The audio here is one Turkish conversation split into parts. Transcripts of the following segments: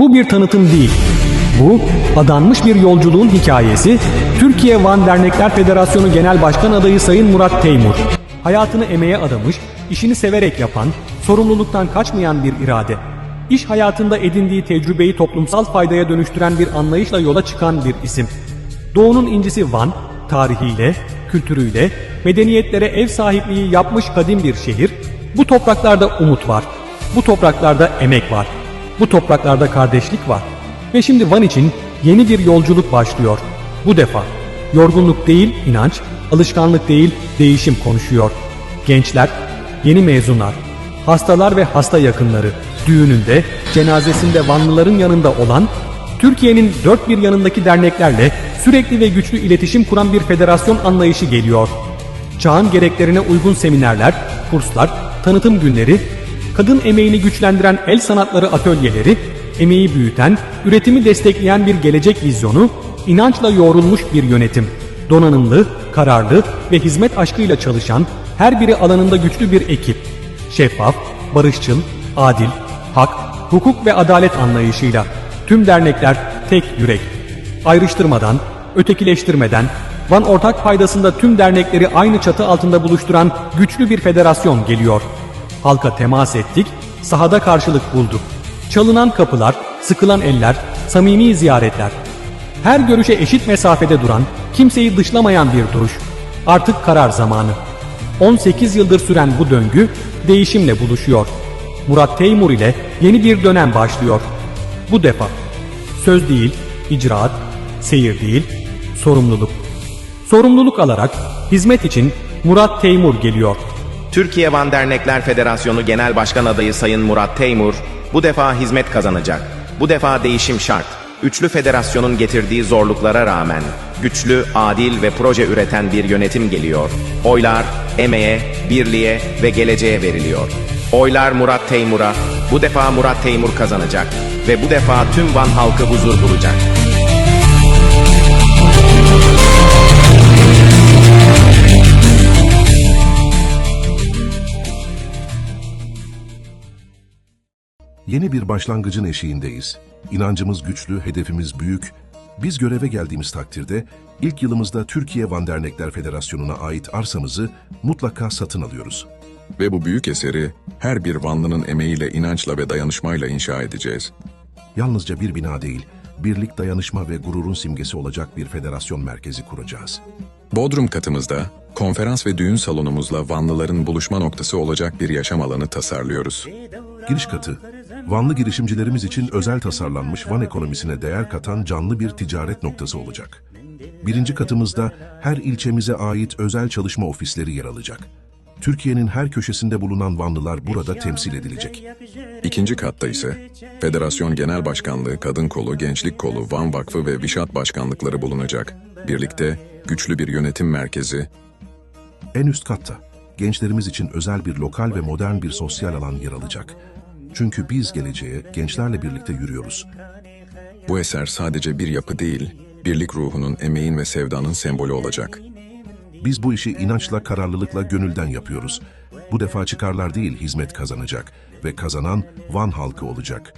Bu bir tanıtım değil. Bu, adanmış bir yolculuğun hikayesi, Türkiye Van Dernekler Federasyonu Genel Başkan Adayı Sayın Murat Teymur. Hayatını emeğe adamış, işini severek yapan, sorumluluktan kaçmayan bir irade. İş hayatında edindiği tecrübeyi toplumsal faydaya dönüştüren bir anlayışla yola çıkan bir isim. Doğu'nun incisi Van, tarihiyle, kültürüyle, medeniyetlere ev sahipliği yapmış kadim bir şehir, bu topraklarda umut var, bu topraklarda emek var, bu topraklarda kardeşlik var. Ve şimdi Van için yeni bir yolculuk başlıyor. Bu defa yorgunluk değil inanç, alışkanlık değil değişim konuşuyor. Gençler, yeni mezunlar, hastalar ve hasta yakınları, düğününde, cenazesinde Vanlıların yanında olan Türkiye'nin dört bir yanındaki derneklerle sürekli ve güçlü iletişim kuran bir federasyon anlayışı geliyor. Çağın gereklerine uygun seminerler, kurslar, tanıtım günleri, kadın emeğini güçlendiren el sanatları atölyeleri, emeği büyüten, üretimi destekleyen bir gelecek vizyonu, inançla yoğrulmuş bir yönetim, donanımlı, kararlı ve hizmet aşkıyla çalışan her biri alanında güçlü bir ekip, şeffaf, barışçıl, adil, hak, hukuk ve adalet anlayışıyla tüm dernekler tek yürek. Ayrıştırmadan, ötekileştirmeden, Van ortak faydasında tüm dernekleri aynı çatı altında buluşturan güçlü bir federasyon geliyor. Halka temas ettik, sahada karşılık bulduk. Çalınan kapılar, sıkılan eller, samimi ziyaretler. Her görüşe eşit mesafede duran, kimseyi dışlamayan bir duruş. Artık karar zamanı. 18 yıldır süren bu döngü değişimle buluşuyor. Murat Teymur ile yeni bir dönem başlıyor. Bu defa söz değil, icraat, seyir değil, sorumluluk. Sorumluluk alarak hizmet için Murat Teymur geliyor. Türkiye Van Dernekler Federasyonu Genel Başkan Adayı Sayın Murat Teymur bu defa hizmet kazanacak. Bu defa değişim şart. Üçlü federasyonun getirdiği zorluklara rağmen güçlü, adil ve proje üreten bir yönetim geliyor. Oylar emeğe, birliğe ve geleceğe veriliyor. Oylar Murat Teymur'a. Bu defa Murat Teymur kazanacak ve bu defa tüm Van halkı huzur bulacak. Yeni bir başlangıcın eşiğindeyiz. İnancımız güçlü, hedefimiz büyük. Biz göreve geldiğimiz takdirde ilk yılımızda Türkiye Van Dernekler Federasyonu'na ait arsamızı mutlaka satın alıyoruz. Ve bu büyük eseri her bir Vanlı'nın emeğiyle, inançla ve dayanışmayla inşa edeceğiz. Yalnızca bir bina değil, birlik, dayanışma ve gururun simgesi olacak bir federasyon merkezi kuracağız. Bodrum katımızda konferans ve düğün salonumuzla Vanlıların buluşma noktası olacak bir yaşam alanı tasarlıyoruz. Giriş katı, Vanlı girişimcilerimiz için özel tasarlanmış Van ekonomisine değer katan canlı bir ticaret noktası olacak. Birinci katımızda her ilçemize ait özel çalışma ofisleri yer alacak. Türkiye'nin her köşesinde bulunan Vanlılar burada temsil edilecek. İkinci katta ise Federasyon Genel Başkanlığı, Kadın Kolu, Gençlik Kolu, Van Vakfı ve Vişat Başkanlıkları bulunacak. Birlikte güçlü bir yönetim merkezi, En üst katta gençlerimiz için özel bir lokal ve modern bir sosyal alan yer alacak. Çünkü biz geleceğe gençlerle birlikte yürüyoruz. bu eser sadece bir yapı değil, birlik ruhunun, emeğin ve sevdanın sembolü olacak. Biz bu işi inançla, kararlılıkla, gönülden yapıyoruz. Bu defa çıkarlar değil hizmet kazanacak ve kazanan Van halkı olacak.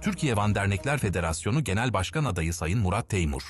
Türkiye Van Dernekler Federasyonu Genel Başkan Adayı Sayın Murat Teymur.